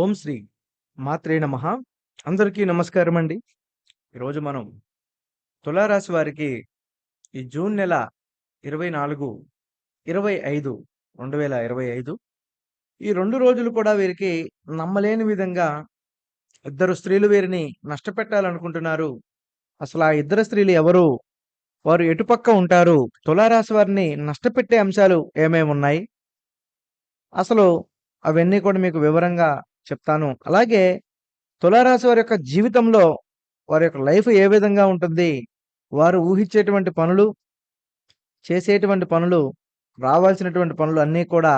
ఓం శ్రీ మాత్రే నమ. అందరికీ నమస్కారం అండి ఈరోజు మనం తులారాశి వారికి ఈ జూన్ నెల ఇరవై నాలుగు ఇరవై ఐదు రెండు వేల ఇరవై ఐదు ఈ రెండు రోజులు కూడా వీరికి నమ్మలేని విధంగా ఇద్దరు స్త్రీలు వీరిని నష్టపెట్టాలనుకుంటున్నారు. అసలు ఆ ఇద్దరు స్త్రీలు ఎవరు? వారు ఎటుపక్క ఉంటారు? తులారాశి వారిని నష్టపెట్టే అంశాలు ఏమేమి ఉన్నాయి అసలు అవన్నీ కూడా మీకు వివరంగా చెప్తాను. అలాగే తులారాశి వారి యొక్క జీవితంలో వారి యొక్క లైఫ్ ఏ విధంగా ఉంటుంది? వారు ఊహించేటువంటి పనులు చేసేటువంటి పనులు రావాల్సినటువంటి పనులు అన్నీ కూడా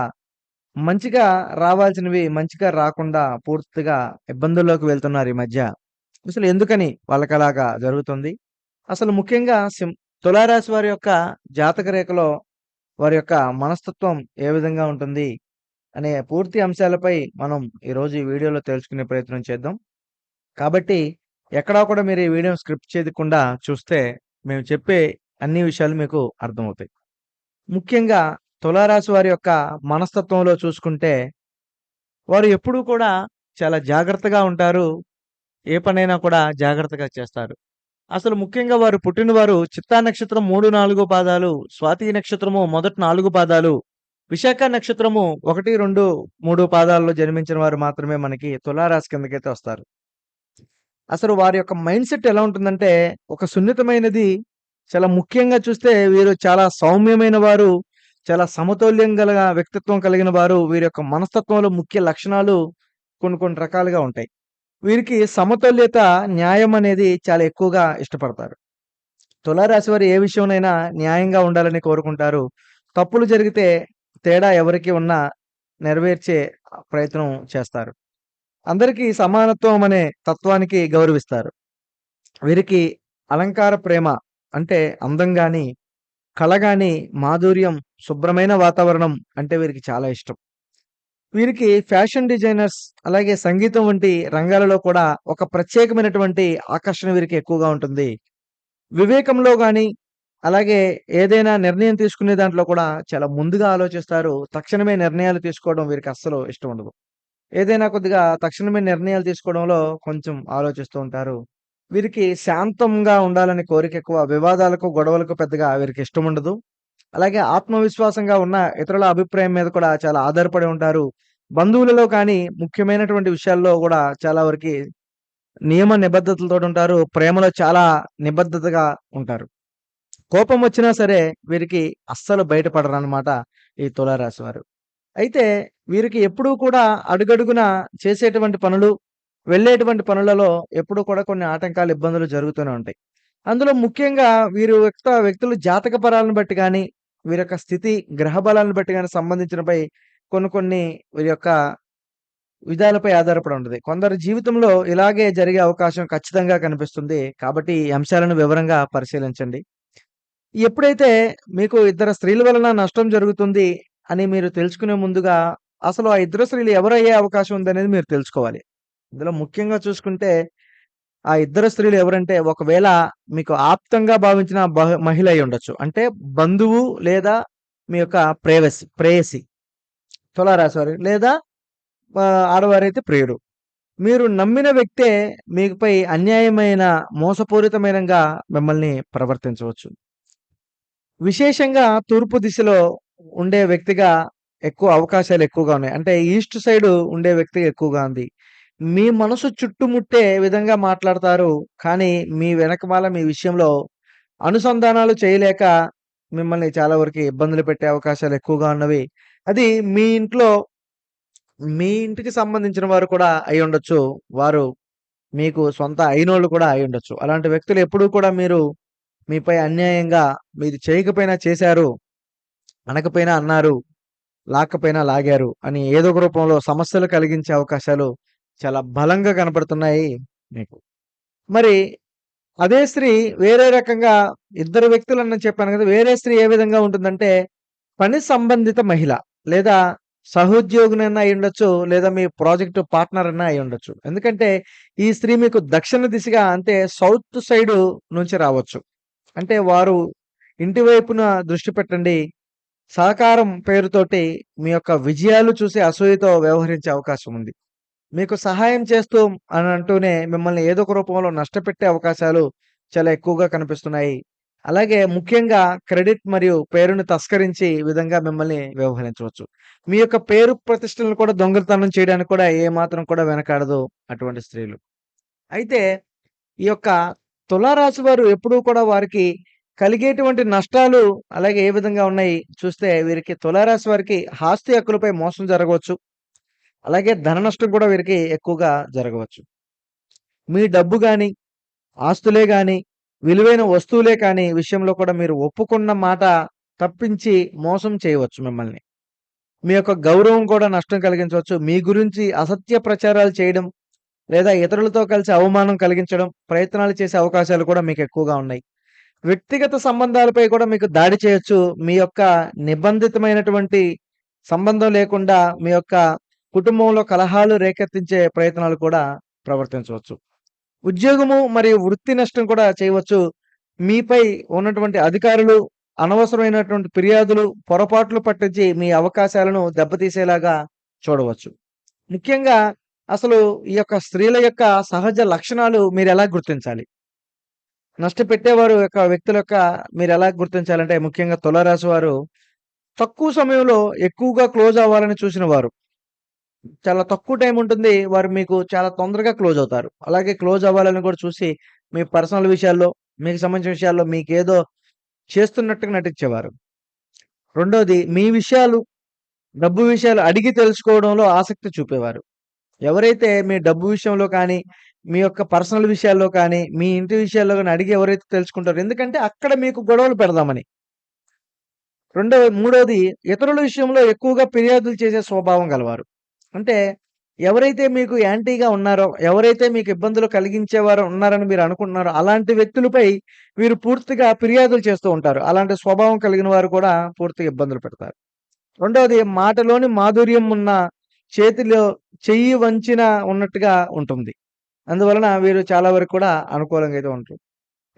మంచిగా రావాల్సినవి మంచిగా రాకుండా పూర్తిగా ఇబ్బందుల్లోకి వెళ్తున్నారు ఈ మధ్య. అసలు ఎందుకని వాళ్ళకి అలాగా జరుగుతుంది? అసలు ముఖ్యంగా సిం తులారాశి వారి యొక్క జాతక రేఖలో వారి యొక్క మనస్తత్వం ఏ విధంగా ఉంటుంది? అనే పూర్తి అంశాలపై మనం ఈరోజు ఈ వీడియోలో తెలుసుకునే ప్రయత్నం చేద్దాం. కాబట్టి ఎక్కడా కూడా మీరు ఈ వీడియో స్క్రిప్ట్ చేయకుండా చూస్తే మేము చెప్పే అన్ని విషయాలు మీకు అర్థమవుతాయి. ముఖ్యంగా తులారాశి వారి యొక్క మనస్తత్వంలో చూసుకుంటే వారు ఎప్పుడూ కూడా చాలా జాగ్రత్తగా ఉంటారు. ఏ పనైనా కూడా జాగ్రత్తగా చేస్తారు. అసలు ముఖ్యంగా వారు పుట్టినవారు చిత్తా నక్షత్రం మూడు నాలుగు పాదాలు స్వాతి నక్షత్రము మొదటి నాలుగు పాదాలు విశాఖ నక్షత్రము ఒకటి రెండు మూడు పాదాల్లో జన్మించిన వారు మాత్రమే మనకి తులారాశి కిందకైతే వస్తారు. అసలు వారి యొక్క మైండ్ సెట్ ఎలా ఉంటుందంటే ఒక సున్నితమైనది చాలా ముఖ్యంగా చూస్తే వీరు చాలా సౌమ్యమైన వారు చాలా సమతౌల్యం గల వ్యక్తిత్వం కలిగిన వారు వీరి యొక్క మనస్తత్వంలో ముఖ్య లక్షణాలు కొన్ని కొన్ని రకాలుగా ఉంటాయి. వీరికి సమతుల్యత న్యాయం అనేది చాలా ఎక్కువగా ఇష్టపడతారు. తులారాశి వారు ఏ విషయంలోనైనా న్యాయంగా ఉండాలని కోరుకుంటారు. తప్పులు జరిగితే తేడా ఎవరికి ఉన్నా నెరవేర్చే ప్రయత్నం చేస్తారు. అందరికీ సమానత్వం అనే తత్వానికి గౌరవిస్తారు. వీరికి అలంకార ప్రేమ అంటే అందం గాని కళ గాని మాధుర్యం శుభ్రమైన వాతావరణం అంటే వీరికి చాలా ఇష్టం. వీరికి ఫ్యాషన్ డిజైనర్స్ అలాగే సంగీతం వంటి రంగాలలో కూడా ఒక ప్రత్యేకమైనటువంటి ఆకర్షణ వీరికి ఎక్కువగా ఉంటుంది. వివేకంలో కానీ అలాగే ఏదైనా నిర్ణయం తీసుకునే దాంట్లో కూడా చాలా ముందుగా ఆలోచిస్తారు. తక్షణమే నిర్ణయాలు తీసుకోవడం వీరికి అస్సలు ఇష్టం ఉండదు. ఏదైనా కొద్దిగా తక్షణమే నిర్ణయాలు తీసుకోవడంలో కొంచెం ఆలోచిస్తూ ఉంటారు. వీరికి శాంతంగా ఉండాలని కోరిక ఎక్కువ వివాదాలకు గొడవలకు పెద్దగా వీరికి ఇష్టం ఉండదు. అలాగే ఆత్మవిశ్వాసంగా ఉన్న ఇతరుల అభిప్రాయం మీద కూడా చాలా ఆధారపడి ఉంటారు. బంధువులలో కానీ ముఖ్యమైనటువంటి విషయాల్లో కూడా చాలా వరకు నియమ నిబద్ధతలతో ఉంటారు. ప్రేమలో చాలా నిబద్ధతగా ఉంటారు. కోపం వచ్చినా సరే వీరికి అస్సలు బయటపడరనమాట ఈ తులారాశి వారు అయితే వీరికి ఎప్పుడూ కూడా అడుగడుగున చేసేటువంటి పనులు వెళ్ళేటువంటి పనులలో ఎప్పుడూ కూడా కొన్ని ఆటంకాలు ఇబ్బందులు జరుగుతూనే ఉంటాయి. అందులో ముఖ్యంగా వీరు వ్యక్త వ్యక్తులు జాతక పరాలను బట్టి కానీ వీరి యొక్క స్థితి గ్రహ బలాలను బట్టి కానీ సంబంధించినపై కొన్ని కొన్ని వీరి యొక్క విధాలపై ఆధారపడి ఉంటుంది. కొందరి జీవితంలో ఇలాగే జరిగే అవకాశం ఖచ్చితంగా కనిపిస్తుంది. కాబట్టి ఈ అంశాలను వివరంగా పరిశీలించండి. ఎప్పుడైతే మీకు ఇద్దరు స్త్రీల వలన నష్టం జరుగుతుంది అని మీరు తెలుసుకునే ముందుగా అసలు ఆ ఇద్దరు స్త్రీలు ఎవరయ్యే అవకాశం ఉందనేది మీరు తెలుసుకోవాలి. ఇందులో ముఖ్యంగా చూసుకుంటే ఆ ఇద్దరు స్త్రీలు ఎవరంటే ఒకవేళ మీకు ఆప్తంగా భావించిన మహిళ అయి ఉండొచ్చు. అంటే బంధువు లేదా మీ యొక్క ప్రేయసి ప్రేయసి తులారాశివారి లేదా ఆడవారైతే ప్రియుడు. మీరు నమ్మిన వ్యక్తే మీపై అన్యాయమైన మోసపూరితమైనగా మిమ్మల్ని ప్రవర్తించవచ్చు. విశేషంగా తూర్పు దిశలో ఉండే వ్యక్తిగా ఎక్కువ అవకాశాలు ఎక్కువగా ఉన్నాయి. అంటే ఈస్ట్ సైడ్ ఉండే వ్యక్తి ఎక్కువగా ఉంది. మీ మనసు చుట్టుముట్టే విధంగా మాట్లాడతారు. కానీ మీ వెనకమాల మీ విషయంలో అనుసంధానాలు చేయలేక మిమ్మల్ని చాలా వరకు ఇబ్బందులు పెట్టే అవకాశాలు ఎక్కువగా ఉన్నవి. అది మీ ఇంట్లో మీ ఇంటికి సంబంధించిన వారు కూడా అయి ఉండొచ్చు. వారు మీకు సొంత అయినోళ్ళు కూడా అయి ఉండొచ్చు. అలాంటి వ్యక్తులు ఎప్పుడూ కూడా మీరు మీపై అన్యాయంగా మీరు చేయకపోయినా చేశారు అనకపోయినా అన్నారు లాక్కపోయినా లాగారు అని ఏదో ఒక రూపంలో సమస్యలు కలిగించే అవకాశాలు చాలా బలంగా కనపడుతున్నాయి మీకు. మరి అదే స్త్రీ వేరే రకంగా ఇద్దరు వ్యక్తులు అని చెప్పాను కదా వేరే స్త్రీ ఏ విధంగా ఉంటుందంటే పని సంబంధిత మహిళ లేదా సహోద్యోగినైనా అయి ఉండొచ్చు లేదా మీ ప్రాజెక్ట్ పార్ట్నర్ అన్నా అయి ఉండొచ్చు. ఎందుకంటే ఈ స్త్రీ మీకు దక్షిణ దిశగా అంటే సౌత్ సైడ్ నుంచి రావచ్చు. అంటే వారు ఇంటి వైపున దృష్టి పెట్టండి సహకారం పేరుతోటి మీ యొక్క విజయాలు చూసి అసూయతో వ్యవహరించే అవకాశం ఉంది మీకు సహాయం చేస్తూ అని అంటూనే మిమ్మల్ని ఏదో ఒక రూపంలో నష్టపెట్టే అవకాశాలు చాలా ఎక్కువగా కనిపిస్తున్నాయి. అలాగే ముఖ్యంగా క్రెడిట్ మరియు పేరుని తస్కరించి విధంగా మిమ్మల్ని వ్యవహరించవచ్చు. మీ యొక్క పేరు ప్రతిష్టలను కూడా దొంగతనం చేయడానికి కూడా ఏమాత్రం కూడా వెనకాడదు అటువంటి స్త్రీలు. అయితే ఈ యొక్క తులారాశి వారు ఎప్పుడూ కూడా వారికి కలిగేటువంటి నష్టాలు అలాగే ఏ విధంగా ఉన్నాయి చూస్తే వీరికి తులారాశి వారికి ఆస్తి హక్కులపై మోసం జరగవచ్చు. అలాగే ధన నష్టం కూడా వీరికి ఎక్కువగా జరగవచ్చు. మీ డబ్బు కానీ ఆస్తులే కానీ విలువైన వస్తువులే కానీ విషయంలో కూడా మీరు ఒప్పుకున్న మాట తప్పించి మోసం చేయవచ్చు మిమ్మల్ని. మీ యొక్క గౌరవం కూడా నష్టం కలిగించవచ్చు. మీ గురించి అసత్య ప్రచారాలు చేయడం, లేదా ఇతరులతో కలిసి అవమానం కలిగించడం, ప్రయత్నాలు చేసే అవకాశాలు కూడా మీకు ఎక్కువగా ఉన్నాయి. వ్యక్తిగత సంబంధాలపై కూడా మీకు దాడి చేయొచ్చు. మీ యొక్క నిబంధితమైనటువంటి సంబంధం లేకుండా మీ యొక్క కుటుంబంలో కలహాలు రేకెత్తించే ప్రయత్నాలు కూడా ప్రవర్తించవచ్చు. ఉద్యోగము మరియు వృత్తి నష్టం కూడా చేయవచ్చు. మీపై ఉన్నటువంటి అధికారులు అనవసరమైనటువంటి ఫిర్యాదులు, పొరపాట్లు పట్టించి మీ అవకాశాలను దెబ్బతీసేలాగా చూడవచ్చు. ముఖ్యంగా అసలు ఈ యొక్క స్త్రీల యొక్క సహజ లక్షణాలు మీరెలా గుర్తించాలి? నష్టపెట్టేవారు యొక్క వ్యక్తుల యొక్క మీరు ఎలా గుర్తించాలంటే ముఖ్యంగా తులారాశి వారు తక్కువ సమయంలో ఎక్కువగా క్లోజ్ అవ్వాలని చూసిన వారు. చాలా తక్కువ టైం ఉంటుంది. వారు మీకు చాలా తొందరగా క్లోజ్ అవుతారు. అలాగే క్లోజ్ అవ్వాలని కూడా చూసి మీ పర్సనల్ విషయాల్లో, మీకు సంబంధించిన విషయాల్లో మీకేదో చేస్తున్నట్టుగా నటించేవారు. రెండోది మీ విషయాలు, డబ్బు విషయాలు అడిగి తెలుసుకోవడంలో ఆసక్తి చూపేవారు. ఎవరైతే మీ డబ్బు విషయంలో కానీ, మీ యొక్క పర్సనల్ విషయాల్లో కానీ, మీ ఇంటి విషయాల్లో కానీ అడిగి ఎవరైతే తెలుసుకుంటారో ఎందుకంటే అక్కడ మీకు గొడవలు పెడదామని. రెండవ మూడవది ఇతరుల విషయంలో ఎక్కువగా ఫిర్యాదులు చేసే స్వభావం గలవారు. అంటే ఎవరైతే మీకు యాంటీగా ఉన్నారో, ఎవరైతే మీకు ఇబ్బందులు కలిగించేవారు ఉన్నారని మీరు అనుకుంటున్నారో అలాంటి వ్యక్తులపై వీరు పూర్తిగా ఫిర్యాదులు చేస్తూ ఉంటారు. అలాంటి స్వభావం కలిగిన వారు కూడా పూర్తిగా ఇబ్బందులు పెడతారు. రెండవది మాటలోని మాధుర్యం ఉన్న చేతిలో చెయ్యి వంచిన ఉన్నట్టుగా ఉంటుంది. అందువలన వీరు చాలా వరకు కూడా అనుకూలంగా అయితే ఉంటారు.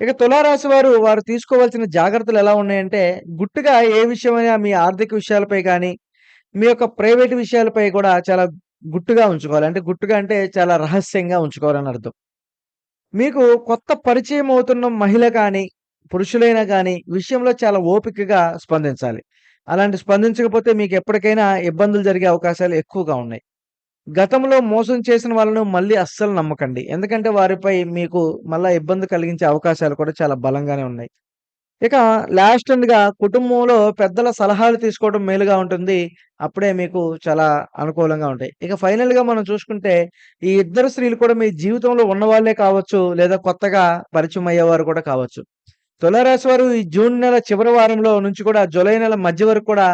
ఇక తులారాశి వారు, వారు తీసుకోవాల్సిన జాగ్రత్తలు ఎలా ఉన్నాయంటే గుట్టుగా ఏ విషయమైనా మీ ఆర్థిక విషయాలపై కానీ మీ యొక్క ప్రైవేట్ విషయాలపై కూడా చాలా గుట్టుగా ఉంచుకోవాలి. అంటే గుట్టుగా అంటే చాలా రహస్యంగా ఉంచుకోవాలని అర్థం. మీకు కొత్త పరిచయం అవుతున్న మహిళ కానీ, పురుషులైనా కానీ విషయంలో చాలా ఓపికగా స్పందించాలి. అలాంటి స్పందించకపోతే మీకు ఎప్పటికైనా ఇబ్బందులు జరిగే అవకాశాలు ఎక్కువగా ఉన్నాయి. గతంలో మోసం చేసిన వాళ్ళను మళ్ళీ అస్సలు నమ్మకండి. ఎందుకంటే వారిపై మీకు మళ్ళా ఇబ్బంది కలిగించే అవకాశాలు కూడా చాలా బలంగానే ఉన్నాయి. ఇక లాస్ట్ అండ్గా కుటుంబంలో పెద్దల సలహాలు తీసుకోవడం మేలుగా ఉంటుంది. అప్పుడే మీకు చాలా అనుకూలంగా ఉంటాయి. ఇక ఫైనల్‌గా మనం చూసుకుంటే ఈ ఇద్దరు స్త్రీలు కూడా మీ జీవితంలో ఉన్నవాళ్ళే కావచ్చు, లేదా కొత్తగా పరిచయం అయ్యేవారు కూడా కావచ్చు. తులారాశి వారు ఈ జూన్ నెల చివరి వారంలో నుంచి కూడా జులై నెల మధ్య వరకు కూడా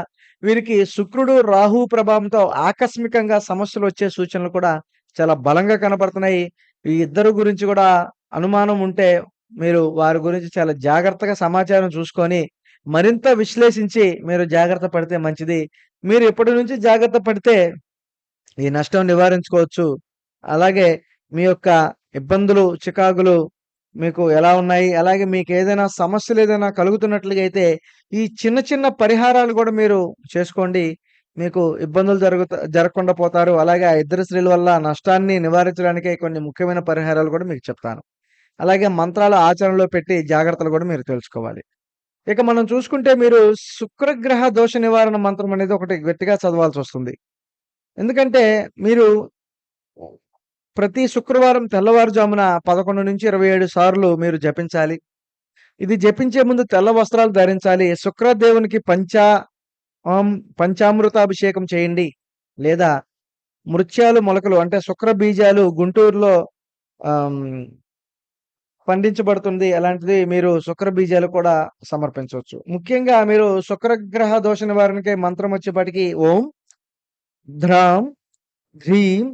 వీరికి శుక్రుడు, రాహు ప్రభావంతో ఆకస్మికంగా సమస్యలు వచ్చే సూచనలు కూడా చాలా బలంగా కనపడుతున్నాయి. ఈ ఇద్దరు గురించి కూడా అనుమానం ఉంటే మీరు వారి గురించి చాలా జాగ్రత్తగా సమాచారం చూసుకొని, మరింత విశ్లేషించి మీరు జాగ్రత్త పడితే మంచిది. మీరు ఇప్పటి నుంచి జాగ్రత్త పడితే ఈ నష్టం నివారించుకోవచ్చు. అలాగే మీ యొక్క ఇబ్బందులు, చికాకులు మీకు ఎలా ఉన్నాయి? అలాగే మీకు ఏదైనా సమస్యలు ఏదైనా కలుగుతున్నట్లుగా అయితే ఈ చిన్న చిన్న పరిహారాలు కూడా మీరు చేసుకోండి. మీకు ఇబ్బందులు జరుగుత జరగకుండా పోతారు. అలాగే ఆ ఇద్దరు స్త్రీల వల్ల నష్టాన్ని నివారించడానికే కొన్ని ముఖ్యమైన పరిహారాలు కూడా మీకు చెప్తాను. అలాగే మంత్రాలు ఆచరణలో పెట్టి జాగ్రత్తలు కూడా మీరు తెలుసుకోవాలి. ఇక మనం చూసుకుంటే మీరు శుక్రగ్రహ దోష నివారణ మంత్రం అనేది ఒకటి గట్టిగా చదవాల్సి వస్తుంది ఎందుకంటే మీరు ప్రతి శుక్రవారం తెల్లవారుజామున 11-27 సార్లు మీరు జపించాలి. ఇది జపించే ముందు తెల్ల వస్త్రాలు ధరించాలి. శుక్రదేవునికి పంచా ఆం పంచామృతాభిషేకం చేయండి. లేదా మృత్యాలు మొలకలు అంటే శుక్ర బీజాలు గుంటూరులో పండించబడుతుంది. అలాంటిది మీరు శుక్ర బీజాలు కూడా సమర్పించవచ్చు. ముఖ్యంగా మీరు శుక్రగ్రహ దోష నివారణకి మంత్రం వచ్చేప్పటికి ఓం ధ్రాం హ్రీం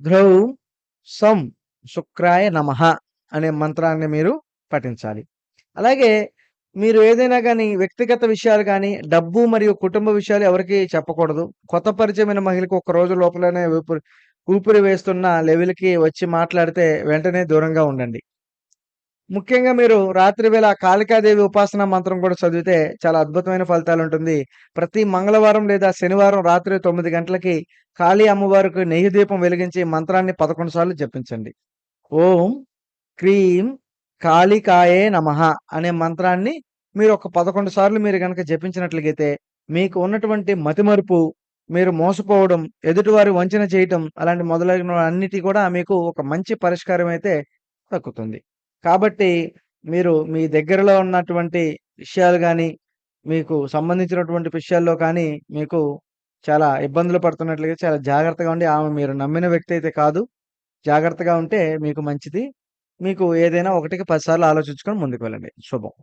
ధ్రౌం సం శుక్రాయ నమః అనే మంత్రాన్ని మీరు పఠించాలి. అలాగే మీరు ఏదైనా కానీ వ్యక్తిగత విషయాలు కానీ డబ్బు మరియు కుటుంబ విషయాలు ఎవరికీ చెప్పకూడదు. కొత్త పరిచయమైన మహిళకు ఒక రోజు లోపలనే ఊపిరి ఊపిరి వేస్తున్న లెవెల్‌కి వచ్చి మాట్లాడితే వెంటనే దూరంగా ఉండండి. ముఖ్యంగా మీరు రాత్రి వేళ కాళికాదేవి ఉపాసన మంత్రం కూడా చదివితే చాలా అద్భుతమైన ఫలితాలు ఉంటుంది. ప్రతి మంగళవారం లేదా శనివారం రాత్రి తొమ్మిది గంటలకి కాళీ అమ్మవారికి నెయ్యి దీపం వెలిగించి మంత్రాన్ని పదకొండు సార్లు జపించండి. ఓం క్రీం కాళికాయే నమః అనే మంత్రాన్ని మీరు ఒక పదకొండు సార్లు మీరు గనక జపించినట్లయితే మీకు ఉన్నటువంటి మతిమరుపు మీరు మోసపోవడం ఎదుటివారి వంచన చేయటం అలాంటి మొదలైన అన్నిటి కూడా మీకు ఒక మంచి పరిష్కారం అయితే దక్కుతుంది. కాబట్టి మీరు మీ దగ్గరలో ఉన్నటువంటి విషయాలు కానీ మీకు సంబంధించినటువంటి విషయాల్లో కానీ మీకు చాలా ఇబ్బందులు పడుతున్నట్లుగా చాలా జాగ్రత్తగా ఉండి ఆమె మీరు నమ్మిన వ్యక్తి అయితే కాదు. జాగ్రత్తగా ఉంటే మీకు మంచిది. మీకు ఏదైనా ఒకటికి పది సార్లు ఆలోచించుకొని ముందుకు వెళ్ళండి. శుభం.